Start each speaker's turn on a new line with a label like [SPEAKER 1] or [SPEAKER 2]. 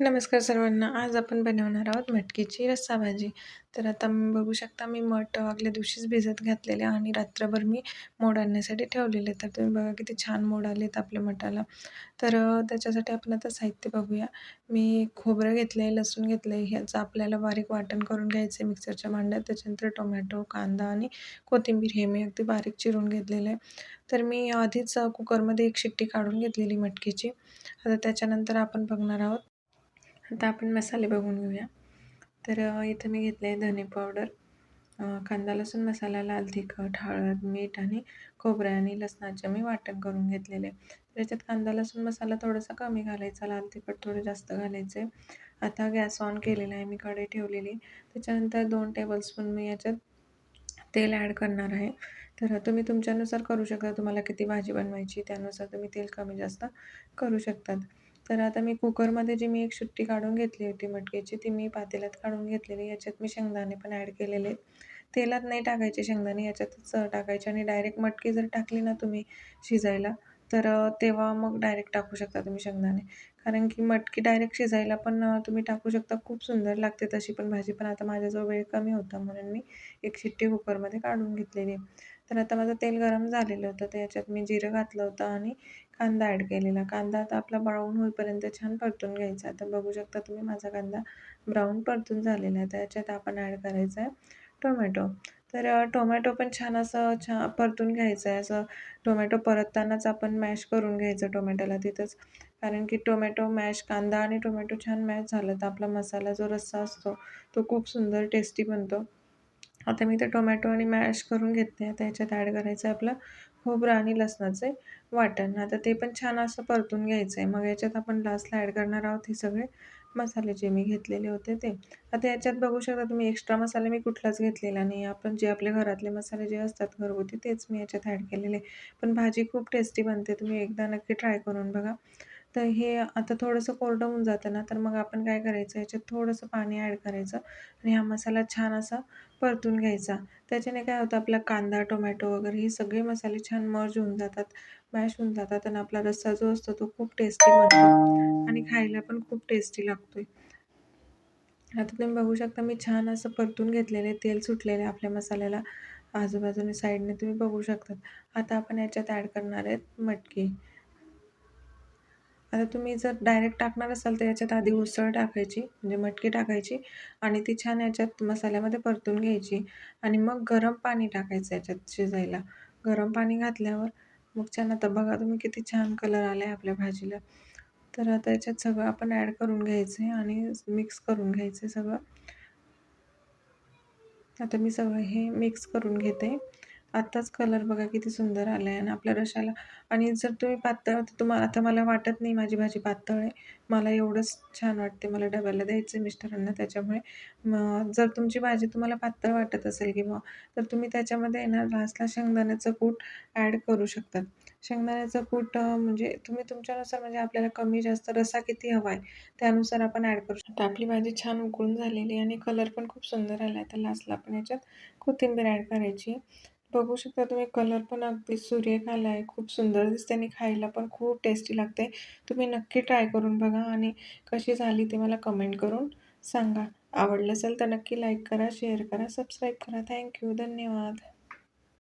[SPEAKER 1] नमस्कार सर्वांना. आज आपण बनवणार आहोत मटकीची रस्सा भाजी तर आता बघू शकता मी मठ आगल्या दिवशीच भिजत घातलेले आणि रात्रभर मी मोड आणण्यासाठी ठेवलेले तर तुम्ही बघा किती छान मोड आलेत आपल्या मठाला तर त्याच्यासाठी आपण आता साहित्य बघूया. मी खोबरं घेतलं आहे लसूण घेतलं आहे ह्याचं आपल्याला बारीक वाटण करून घ्यायचं आहे मिक्सरच्या भांड्यात. त्याच्यानंतर टोमॅटो कांदा आणि कोथिंबीर हे मी अगदी बारीक चिरून घेतलेलं आहे. तर मी आधीच कुकरमध्ये एक शिट्टी काढून घेतलेली मटकीची. आता त्याच्यानंतर आपण बघणार आहोत आता आपण मसाले बघून घेऊया. तर इथं मी घेतले आहे धने पावडर कांदा लसूण मसाला लाल तिखट हळद मीठ आणि खोबरं आणि लसणाचे मी वाटण करून घेतलेले त्याच्यात कांदा लसूण मसाला थोडासा कमी घालायचा लाल तिखट थोडं जास्त घालायचं आहे. आता गॅस ऑन केलेला आहे मी कढई ठेवलेली त्याच्यानंतर दोन टेबलस्पून मी याच्यात तेल ॲड करणार आहे. तर तुम्ही तुमच्यानुसार करू शकता तुम्हाला किती भाजी बनवायची त्यानुसार तुम्ही तेल कमी जास्त करू शकतात. तर आता मी कुकरमध्ये जी मी एक सुट्टी काढून घेतली होती मटकीची ती मी पातेल्यात काढून घेतलेली. याच्यात मी शेंगदाणे पण ॲड केलेले तेलात नाही टाकायचे शेंगदाणे याच्यातच टाकायचे आणि डायरेक्ट मटकी जर टाकली ना तुम्ही शिजायला तर तेव्हा मग डायरेक्ट टाकू शकता तुम्ही शेंगदाणे. कारण की मटकी डायरेक्ट शिजायला पण तुम्ही टाकू शकता. खूप सुंदर लागते तशी पण भाजी. पण आता माझ्याजवळ वेळ कमी होता म्हणून मी एक शिट्टी कुकरमध्ये काढून घेतलेली तर आता माझं तेल गरम झालेलं होतं. तर याच्यात मी जिरं घातलं होतं आणि कांदा ॲड केलेला. कांदा आता आपला ब्राऊन होईपर्यंत छान परतून घ्यायचा. आता बघू शकता तुम्ही माझा कांदा ब्राऊन परतून झालेला आहे. त्याच्यात आपण ॲड करायचं आहे टोमॅटो तर टोमॅटो पण छान असं छा परतून घ्यायचं आहे असं टोमॅटो परततानाच आपण मॅश करून घ्यायचं टोमॅटोला तिथंच. कारण की टोमॅटो मॅश कांदा आणि टोमॅटो छान मॅश झालं तर आपला मसाला जो रस्सा असतो तो खूप सुंदर टेस्टी बनतो. आता मी ते टोमॅटो आणि मॅश करून घेते आता याच्यात ॲड करायचं आहे आपलं खोबरं आणि लसणाचे वाटण. आता ते पण छान असं परतून घ्यायचं आहे मग याच्यात आपण लास्टला ॲड करणार आहोत हे सगळे मसाले जे मी घेतलेले होते ते. आता याच्यात बघू शकता तुम्ही एक्स्ट्रा मसाले मी कुठलाच घेतलेला नाही आपण जे आपले घरातले मसाले जे असतात घरगुती तेच मी याच्यात ॲड केलेले. पण भाजी खूप टेस्टी बनते. तुम्ही एकदा नक्की ट्राय करून बघा. तर हे आता थोडंसं कोरडं होऊन जातं ना तर मग आपण काय करायचं? याच्यात थोडंसं पाणी ॲड करायचं आणि हा मसाला छान असा परतून घ्यायचा. त्याच्याने काय होतं आपला कांदा टोमॅटो वगैरे हे सगळे मसाले छान मर्ज होऊन जातात मॅश होऊन जातात आणि आपला रस्सा जो असतो तो खूप टेस्टी बनतो आणि खायला पण खूप टेस्टी लागतो आता तुम्ही बघू शकता मी छान असं परतून घेतलेले तेल सुटलेले आपल्या मसाल्याला. आजूबाजूने साईडने तुम्ही बघू शकतात. आता आपण याच्यात ॲड करणार आहेत मटकी. आता तुम्ही जर डायरेक्ट टाकणार असाल तर याच्यात आधी उसळ टाकायची म्हणजे मटकी टाकायची आणि ती छान याच्यात मसाल्यामध्ये परतून घ्यायची आणि मग गरम पाणी टाकायचं याच्यात शिजायला. गरम पाणी घातल्यावर मग छान आता बघा तुम्ही किती छान कलर आला आहे आपल्या भाजीला. तर आता याच्यात सगळं आपण ॲड करून घ्यायचं आहे आणि मिक्स करून घ्यायचं आहे सगळं. आता मी सगळं हे मिक्स करून घेते. आत्ताच कलर बघा किती सुंदर आला आहे आणि आपल्या रशाला आणि जर तुम्ही पातळ तुम्हाला आता मला वाटत नाही माझी भाजी पातळ आहे. मला एवढंच छान वाटते मला डब्याला द्यायचं आहे मिस्टरांना त्याच्यामुळे. मग जर तुमची भाजी तुम्हाला पातळ वाटत असेल किंवा तर तुम्ही त्याच्यामध्ये येणार लास्टला शेंगदाण्याचं कूट ॲड करू शकतात शेंगदाण्याचं कूट म्हणजे तुम्ही तुमच्यानुसार म्हणजे आपल्याला कमी जास्त रसा किती हवा आहे त्यानुसार आपण ॲड करू शकतो. आपली भाजी छान उकळून झालेली आणि कलर पण खूप सुंदर आला आहे तर लास्टला आपण याच्यात कोथिंबीर ॲड करायची बघू शकता तुम्ही कलर पण अगदी सूर्यखाला आहे. खूप सुंदर दिसते आणि खायला पण खूप टेस्टी लागते तुम्ही नक्की ट्राय करून बघा आणि कशी झाली ते मला कमेंट करून सांगा. आवडलं असेल तर नक्की लाईक करा शेअर करा सबस्क्राईब करा. थँक्यू धन्यवाद.